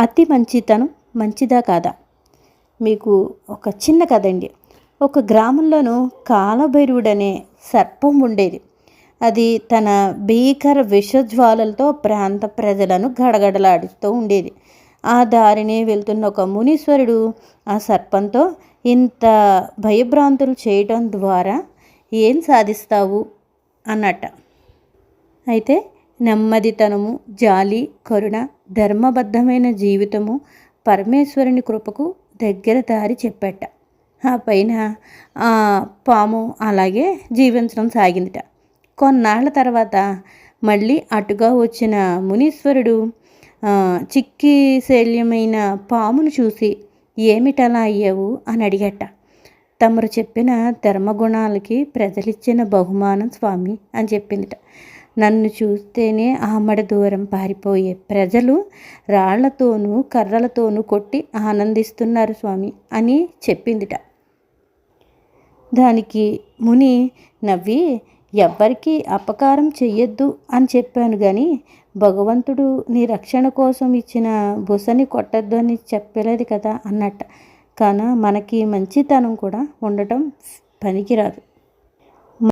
అతి మంచితనం మంచిదా కాదా? మీకు ఒక చిన్న కథ అండి ఒక గ్రామంలోనూ కాలభైరువుడనే సర్పం ఉండేది. అది తన భీకర విషజ్వాలలతో ప్రాంత ప్రజలను గడగడలాడుతూ ఉండేది. ఆ దారిని వెళ్తున్న ఒక మునీశ్వరుడు ఆ సర్పంతో ఇంత భయభ్రాంతులు చేయటం ద్వారా ఏం సాధిస్తావు? అన్నట్ట. అయితే నెమ్మదితనము జాలి కరుణ ధర్మబద్ధమైన జీవితము పరమేశ్వరుని కృపకు దగ్గర దారి చెప్పాట. ఆ పైన ఆ పాము అలాగే జీవించడం సాగిందిట. కొన్నాళ్ళ తర్వాత మళ్ళీ అటుగా వచ్చిన మునీశ్వరుడు చిక్కి శల్యమైన పామును చూసి ఏమిటలా అయ్యావు? అని అడిగట. తమరు చెప్పిన ధర్మగుణాలకి ప్రజలిచ్చిన బహుమానం స్వామి అని చెప్పిందిట. నన్ను చూస్తేనే ఆమడ దూరం పారిపోయే ప్రజలు రాళ్ళతోనూ కర్రలతోనూ కొట్టి ఆనందిస్తున్నారు స్వామి అని చెప్పిందిట. దానికి ముని నవ్వి ఎవ్వరికీ అపకారం చెయ్యొద్దు అని చెప్పాను కానీ భగవంతుడు నీ రక్షణ కోసం ఇచ్చిన బుసని కొట్టద్దు అని చెప్పలేదు కదా అన్నట్ట. కాన మనకి మంచితనం కూడా ఉండటం పనికిరాదు.